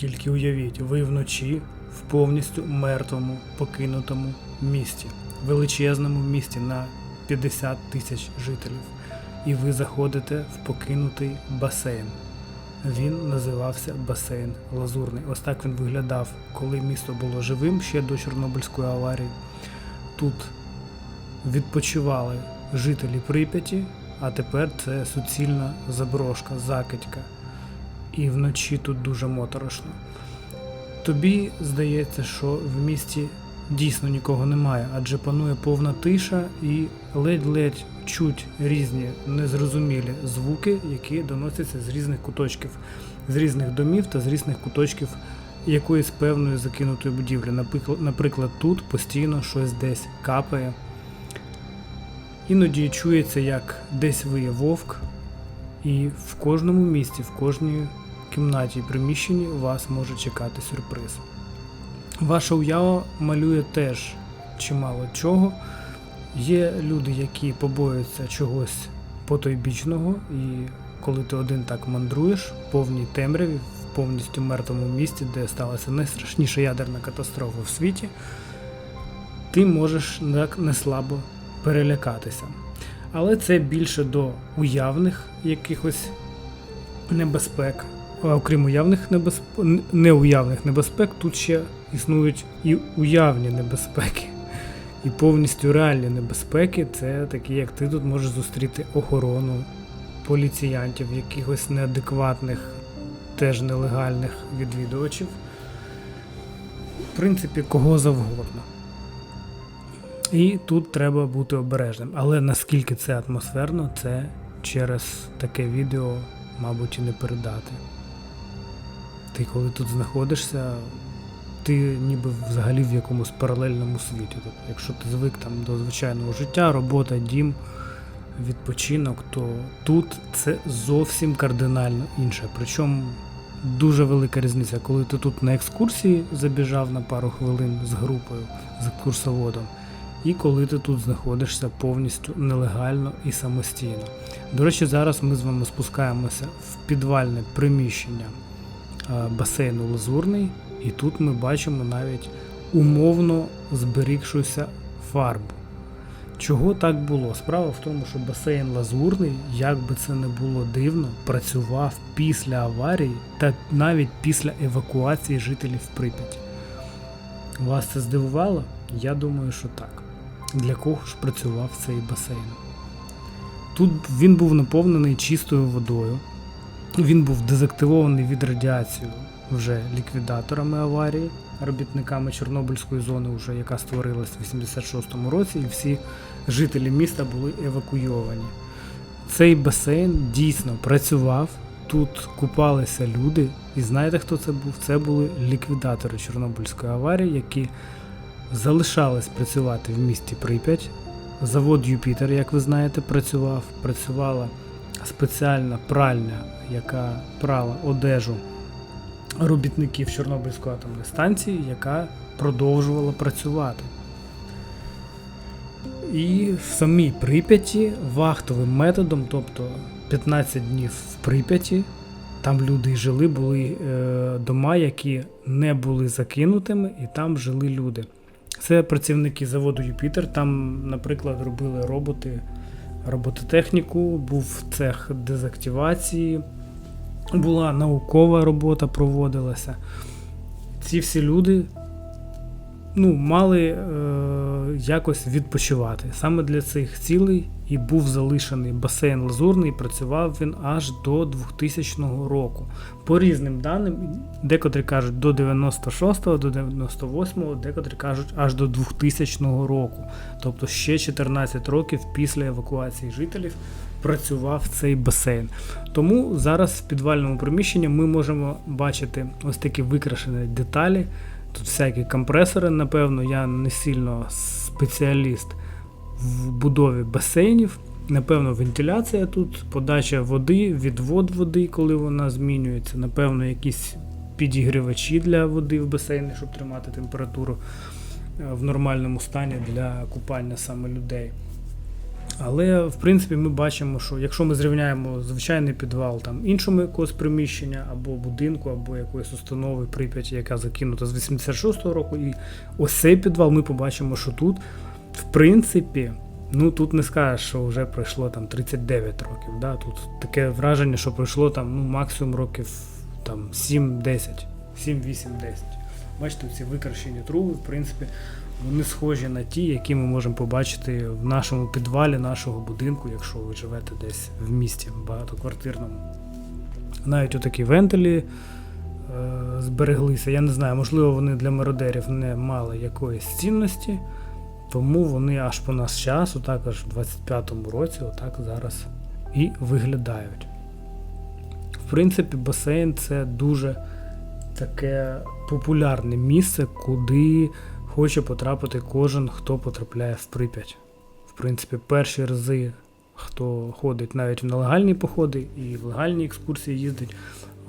Тільки уявіть, ви вночі в повністю мертвому, покинутому місті, величезному місті на 50 тисяч жителів. І ви заходите в покинутий басейн. Він називався басейн Лазурний. Ось так він виглядав, коли місто було живим ще до Чорнобильської аварії. Тут відпочивали жителі Прип'яті, а тепер це суцільна заброшка, закидька. І вночі тут дуже моторошно. Тобі здається, що в місті дійсно нікого немає, адже панує повна тиша і ледь-ледь чуть різні незрозумілі звуки, які доносяться з різних куточків, з різних домів та з різних куточків якоїсь певної закинутої будівлі. Наприклад, тут постійно щось десь капає. Іноді чується, як десь виє вовк, і в кожному місці, в кожній кімнаті і приміщенні вас може чекати сюрприз. Ваша уява малює теж чимало чого. Є люди, які побоюються чогось потойбічного, і коли ти один так мандруєш в повній темряві, в повністю мертвому місті, де сталася найстрашніша ядерна катастрофа в світі, ти можеш так неслабо перелякатися. Але це більше до уявних якихось небезпек. А окрім уявних небезпек, неуявних небезпек, тут ще існують і уявні небезпеки. І повністю реальні небезпеки це такі, як ти тут можеш зустріти охорону поліціянтів, якихось неадекватних, теж нелегальних відвідувачів. В принципі, кого завгодно. І тут треба бути обережним. Але наскільки це атмосферно, це через таке відео, мабуть, і не передати. Ти коли тут знаходишся, ти ніби взагалі в якомусь паралельному світі. Тобто, якщо ти звик там до звичайного життя, робота, дім, відпочинок, то тут це зовсім кардинально інше. Причому дуже велика різниця, коли ти тут на екскурсії забіжав на пару хвилин з групою, з екскурсоводом, і коли ти тут знаходишся повністю нелегально і самостійно. До речі, зараз ми з вами спускаємося в підвальне приміщення е, басейну Лазурний, і тут ми бачимо навіть умовно зберігшуся фарбу. Чого так було? Справа в тому, що басейн Лазурний, як би це не було дивно, працював після аварії та навіть після евакуації жителів Прип'яті. Вас це здивувало? Я думаю, що так. Для кого ж працював цей басейн? Тут він був наповнений чистою водою, він був дезактивований від радіації вже ліквідаторами аварії, робітниками Чорнобильської зони, вже, яка створилась в 86-му році, і всі жителі міста були евакуйовані. Цей басейн дійсно працював. Тут купалися люди, і знаєте, хто це був? Це були ліквідатори Чорнобильської аварії, які залишались працювати в місті Прип'ять. Завод Юпітер, як ви знаєте, працював. Працювала спеціальна пральня, яка прала одежу робітників Чорнобильської атомної станції, яка продовжувала працювати. І в самій Прип'яті вахтовим методом, тобто 15 днів в Прип'яті, там люди жили, були е, дома, які не були закинутими, і там жили люди. Це працівники заводу Юпітер. Там, наприклад, робили роботи, робототехніку, був цех дезактивації, була наукова робота, проводилася. Ці всі люди ну, мали е, якось відпочивати. Саме для цих цілей і був залишений басейн Лазурний, працював він аж до 2000 року. По різним даним, декотрі кажуть до 96-го, до 98-го, декотрі кажуть аж до 2000 року. Тобто ще 14 років після евакуації жителів працював цей басейн. Тому зараз в підвальному приміщенні ми можемо бачити ось такі викрашені деталі. Тут всякі компресори, напевно, я не сильно спеціаліст в будові басейнів. Напевно, вентиляція тут, подача води, відвод води, коли вона змінюється. Напевно, якісь підігрівачі для води в басейні, щоб тримати температуру е, в нормальному стані для купання саме людей. Але в принципі ми бачимо, що якщо ми зрівняємо звичайний підвал там іншому якогось приміщення, або будинку, або якоїсь установи Прип'яті, яка закинута з 86-го року, і ось цей підвал, ми побачимо, що тут, в принципі, ну тут не скажеш, що вже пройшло там 39 років. Да? Тут таке враження, що пройшло там ну, максимум років там 7-10, 7-8-10. Бачите, ці викрашені труби, в принципі, вони схожі на ті, які ми можемо побачити в нашому підвалі нашого будинку, якщо ви живете десь в місті багатоквартирному. Навіть отакі вентилі е, збереглися. Я не знаю, можливо, вони для мародерів не мали якоїсь цінності, тому вони аж по нас часу, також в 25-му році, отак зараз і виглядають. В принципі, басейн це дуже таке популярне місце, куди хоче потрапити кожен, хто потрапляє в Прип'ять. В принципі, перші рази, хто ходить навіть в нелегальні походи і в легальні екскурсії їздить,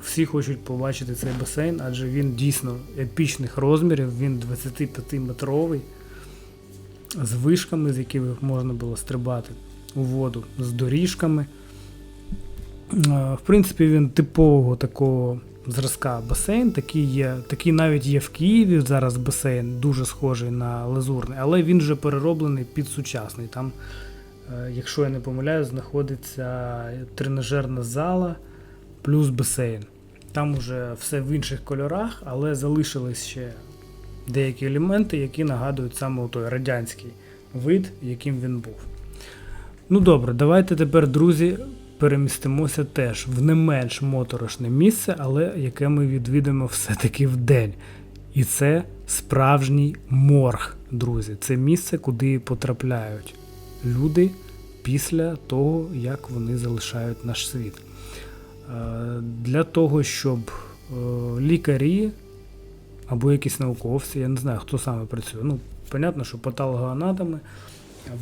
всі хочуть побачити цей басейн, адже він дійсно епічних розмірів, він 25-метровий, з вишками, з яких можна було стрибати у воду, з доріжками. Е, В принципі, він типового такого зразка басейн. Такий є, такий навіть є в Києві зараз басейн, дуже схожий на лазурний, але він вже перероблений під сучасний. Там, е, якщо я не помиляю, знаходиться тренажерна зала плюс басейн. Там уже все в інших кольорах, але залишились ще деякі елементи, які нагадують саме той радянський вид, яким він був. Ну добре, давайте тепер, друзі, перемістимося теж в не менш моторошне місце, але яке ми відвідаємо все-таки в день. І це справжній морг, друзі. Це місце, куди потрапляють люди після того, як вони залишають наш світ. Е, Для того, щоб е, лікарі або якісь науковці, я не знаю, хто саме працює. Ну, понятно, що патологоанатоми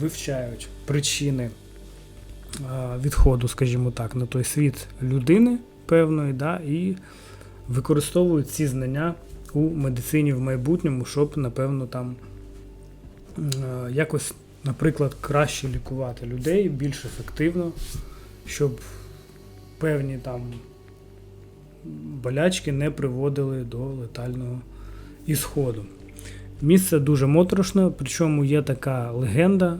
вивчають причини відходу, скажімо так, на той світ людини певної, да, і використовують ці знання у медицині в майбутньому, щоб, напевно, там е, якось, наприклад, краще лікувати людей більш ефективно, щоб певні там болячки не приводили до летального ісходу. Місце дуже моторошне, причому є така легенда.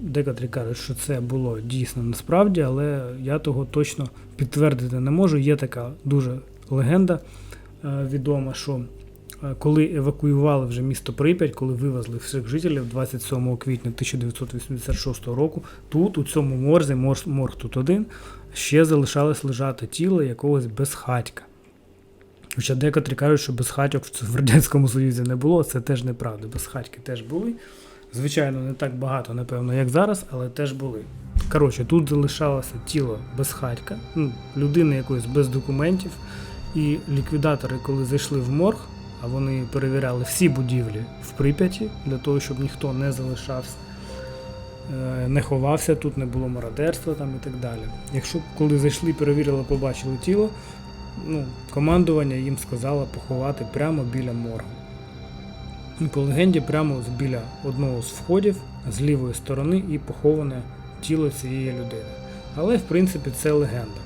Декотрі кажуть, що це було дійсно насправді, але я того точно підтвердити не можу. Є така дуже легенда е, відома, що е, коли евакуювали вже місто Прип'ять, коли вивезли всіх жителів 27 квітня 1986 року, тут, у цьому морзі, морг, морг тут один, ще залишалось лежати тіло якогось безхатька. Хоча декотрі кажуть, що безхатьок в в Радянському Союзі не було, це теж неправда. Безхатьки теж були. Звичайно, не так багато, напевно, як зараз, але теж були. Коротше, тут залишалося тіло безхатька, ну, людини якоїсь без документів. І ліквідатори, коли зайшли в морг, а вони перевіряли всі будівлі в Прип'яті для того, щоб ніхто не залишався, е, не ховався, тут не було мародерства там і так далі. Якщо коли зайшли, перевірили, побачили тіло, ну, командування їм сказало поховати прямо біля моргу. І по легенді, прямо біля одного з входів з лівої сторони і поховане тіло цієї людини. Але в принципі це легенда.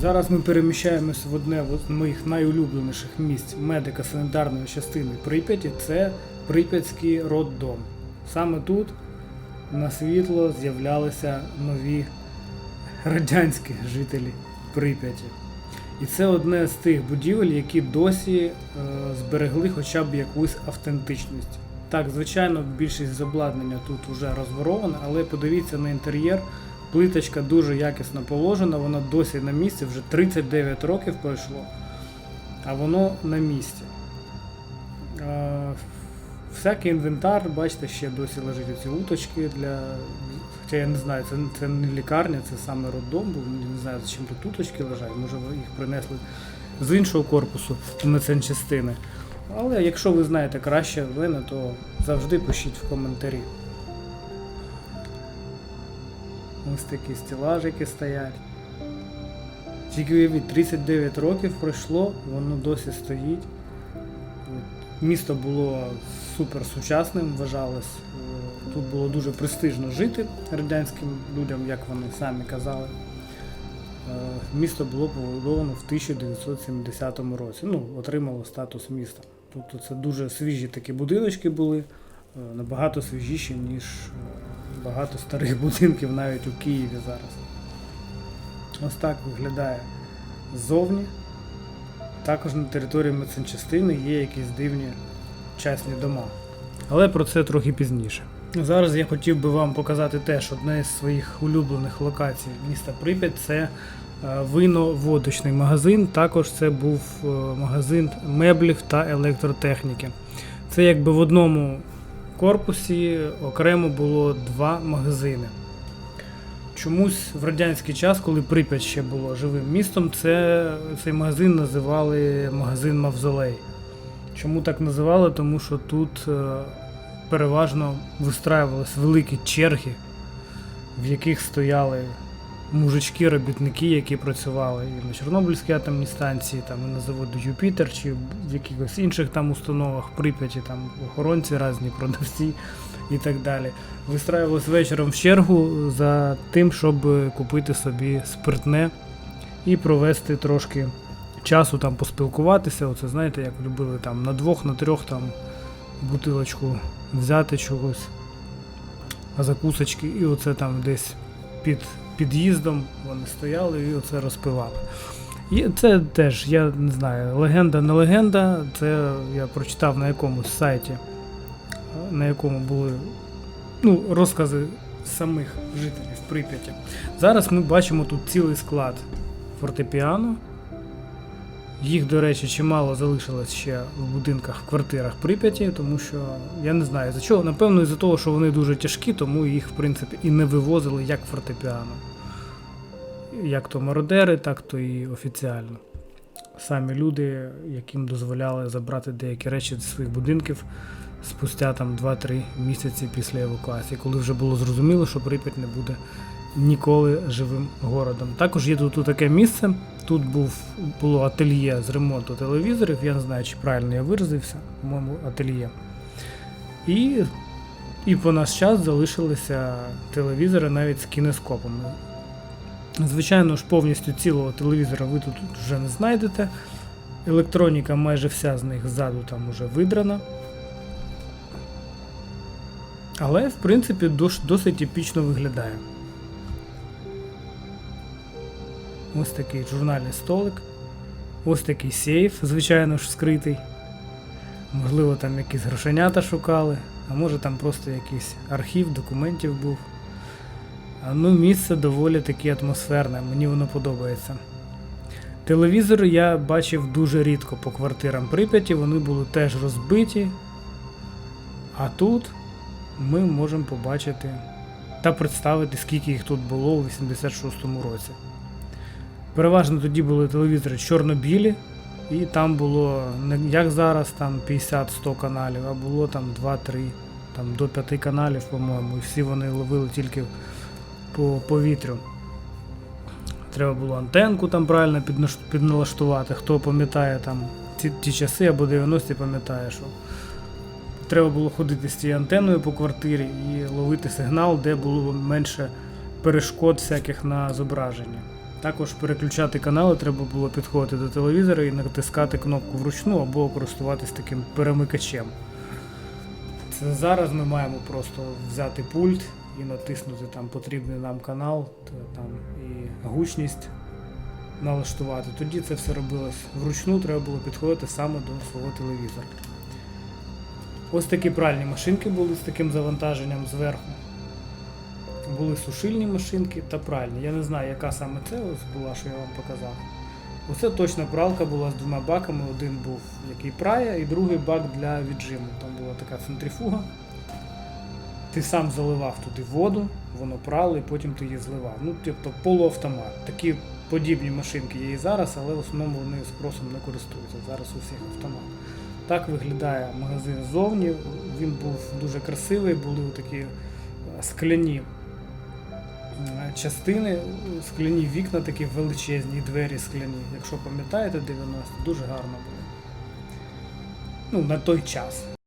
Зараз ми переміщаємося в одне з моїх найулюбленіших місць медико-санітарної частини Прип'яті це Прип'ятський роддом. Саме тут на світло з'являлися нові радянські жителі Прип'яті. І це одне з тих будівель, які досі е, зберегли хоча б якусь автентичність. Так, звичайно, більшість з обладнання тут вже розворована, але подивіться на інтер'єр. Плиточка дуже якісно положена, вона досі на місці, вже 39 років пройшло, а воно на місці. Е, всякий інвентар, бачите, ще досі лежать ці уточки для. Хоча я не знаю, це, це не лікарня, це саме роддом, бо не знаю, чим тут уточки лежать, може ви їх принесли з іншого корпусу медсанчастини. Але якщо ви знаєте краще вини, то завжди пишіть в коментарі. Ось такі стелажики стоять. Тільки уявіть, 39 років пройшло, воно досі стоїть. Місто було супер сучасним, вважалось. Тут було дуже престижно жити радянським людям, як вони самі казали. Е, Місто було побудовано в 1970 році. Ну, отримало статус міста. Тобто це дуже свіжі такі будиночки були, е, набагато свіжіші, ніж е, багато старих будинків навіть у Києві зараз. Ось так виглядає ззовні. Також на території медсанчастини є якісь дивні частні дома. Але про це трохи пізніше. Зараз я хотів би вам показати теж одне з своїх улюблених локацій міста Прип'ять це е, вино-водочний магазин. Також це був е, магазин меблів та електротехніки. Це якби в одному корпусі окремо було два магазини. Чомусь в радянський час, коли Прип'ять ще було живим містом, це, цей магазин називали магазин Мавзолей. Чому так називали? Тому що тут е, переважно вистраювалися великі черги, в яких стояли мужички, робітники, які працювали і на Чорнобильській атомній станції, там, і на заводі Юпітер, чи в якихось інших там установах, Прип'яті, там охоронці різні, продавці і так далі. Вистраювалися вечором в чергу за тим, щоб купити собі спиртне і провести трошки часу там поспілкуватися. Оце знаєте, як любили там на двох, на трьох там бутилочку взяти чогось, закусочки, і оце там десь під під'їздом вони стояли і оце розпивали. І це теж, я не знаю, легенда не легенда. Це я прочитав на якомусь сайті, на якому були ну, розкази самих жителів Прип'яті. Зараз ми бачимо тут цілий склад фортепіано. Їх, до речі, чимало залишилось ще в будинках, в квартирах Прип'яті, тому що я не знаю за чого. Напевно, із-за того, що вони дуже тяжкі, тому їх, в принципі, і не вивозили як фортепіано. Як то мародери, так то і офіціально. Самі люди, яким дозволяли забрати деякі речі зі своїх будинків спустя там 2-3 місяці після евакуації, коли вже було зрозуміло, що Прип'ять не буде ніколи живим городом. Також є тут таке місце. Тут був, було ательє з ремонту телевізорів. Я не знаю, чи правильно я виразився, по-моєму, ательє. І, і по наш час залишилися телевізори навіть з кінескопами. Звичайно ж, повністю цілого телевізора ви тут вже не знайдете. Електроніка майже вся з них ззаду там уже видрана. Але, в принципі, досить епічно виглядає. Ось такий журнальний столик. Ось такий сейф, звичайно ж, скритий. Можливо, там якісь грошенята шукали, а може там просто якийсь архів документів був. Ну, місце доволі таки атмосферне, мені воно подобається. Телевізори я бачив дуже рідко по квартирам Прип'яті, вони були теж розбиті. А тут ми можемо побачити та представити, скільки їх тут було у 86-му році. Переважно тоді були телевізори чорно-білі, і там було не як зараз, там 50-100 каналів, а було там 2-3, там до 5 каналів, по-моєму, і всі вони ловили тільки по повітрю. Треба було антенку там правильно підналаштувати. Хто пам'ятає там ті, ті часи або 90-ті пам'ятає, що треба було ходити з цією антеною по квартирі і ловити сигнал, де було менше перешкод всяких на зображенні. Також переключати канали треба було підходити до телевізора і натискати кнопку вручну або користуватись таким перемикачем. Це зараз ми маємо просто взяти пульт і натиснути там потрібний нам канал, та там і гучність налаштувати. Тоді це все робилось вручну, треба було підходити саме до свого телевізора. Ось такі пральні машинки були з таким завантаженням зверху. Були сушильні машинки та пральні. Я не знаю, яка саме це ось була, що я вам показав. Оце точно пралка була з двома баками. Один був який прає, і другий бак для віджиму. Там була така центрифуга. Ти сам заливав туди воду, воно прало, і потім ти її зливав. Ну, тобто полуавтомат. Такі подібні машинки є і зараз, але в основному вони спросом не користуються. Зараз у всіх автомат. Так виглядає магазин ззовні. Він був дуже красивий, були такі скляні частини, е, скляні вікна такі величезні, двері скляні. Якщо пам'ятаєте 90, дуже гарно було. Ну, на той час.